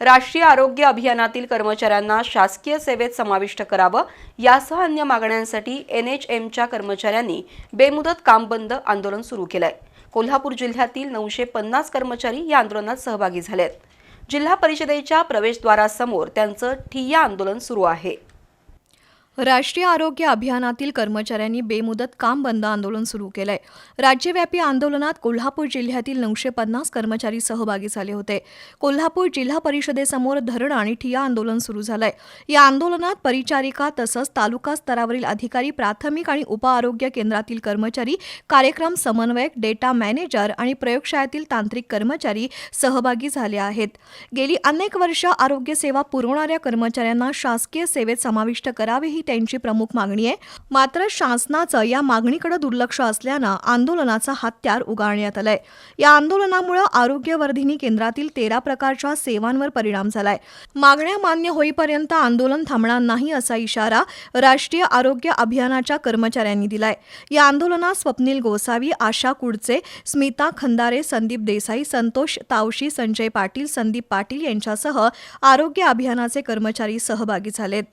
राष्ट्रीय आरोग्य अभियानातील कर्मचाऱ्यांना शासकीय सेवेत समाविष्ट करावं यासह अन्य मागण्यांसाठी एन एच एमच्या कर्मचाऱ्यांनी बेमुदत काम बंद आंदोलन सुरू केलंय. कोल्हापूर जिल्ह्यातील नऊशे पन्नास कर्मचारी या आंदोलनात सहभागी झालेत. जिल्हा परिषदेच्या प्रवेशद्वारासमोर त्यांचं ठिय्या आंदोलन सुरू आहे. राष्ट्रीय आरोग्य अभियानातील कर्मचाऱ्यांनी बेमुदत काम बंद आंदोलन सुरू केलंय. राज्यव्यापी आंदोलनात कोल्हापूर जिल्ह्यातील नऊशे पन्नास कर्मचारी सहभागी झाले होते. कोल्हापूर जिल्हा परिषदेसमोर धरण आणि ठिया आंदोलन सुरू झालंय. या आंदोलनात परिचारिका तसंच तालुका स्तरावरील अधिकारी प्राथमिक आणि उपआरोग्य केंद्रातील कर्मचारी कार्यक्रम समन्वयक डेटा मॅनेजर आणि प्रयोगशाळेतील तांत्रिक कर्मचारी सहभागी झाले आहेत. गेली अनेक वर्ष आरोग्य सेवा पुरवणाऱ्या कर्मचाऱ्यांना शासकीय सेवेत समाविष्ट करावे ही त्यांची प्रमुख मागणी आहे. मात्र शासनाचं या मागणीकडे दुर्लक्ष असल्यानं आंदोलनाचा हत्यार उगाळण्यात आलाय. या आंदोलनामुळे आरोग्यवर्धिनी केंद्रातील तेरा प्रकारच्या सेवांवर परिणाम झालाय. मागण्या मान्य होईपर्यंत आंदोलन थांबणार नाही असा इशारा राष्ट्रीय आरोग्य अभियानाच्या कर्मचाऱ्यांनी दिलाय. या आंदोलनात स्वप्नील गोसावी आशा कुडचे स्मिता खंदारे संदीप देसाई संतोष तावशी संजय पाटील संदीप पाटील यांच्यासह आरोग्य अभियानाचे कर्मचारी सहभागी झालेत.